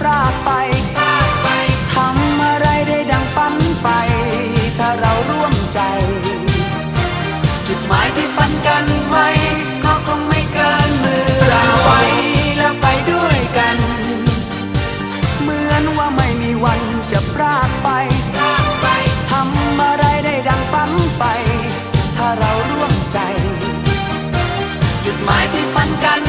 พรากไป ทำอะไรได้ดังปั้นไฟ ถ้าเราร่วมใจ จุดหมายที่ฝันกันไว้ก็คงไม่เกินมือเราไว้แล้วไปด้วยกัน เหมือนว่าไม่มีวันจะพรากไป ทำอะไรได้ดังปั้นไฟ ถ้าเราร่วมใจ จุดหมายที่ฝันกัน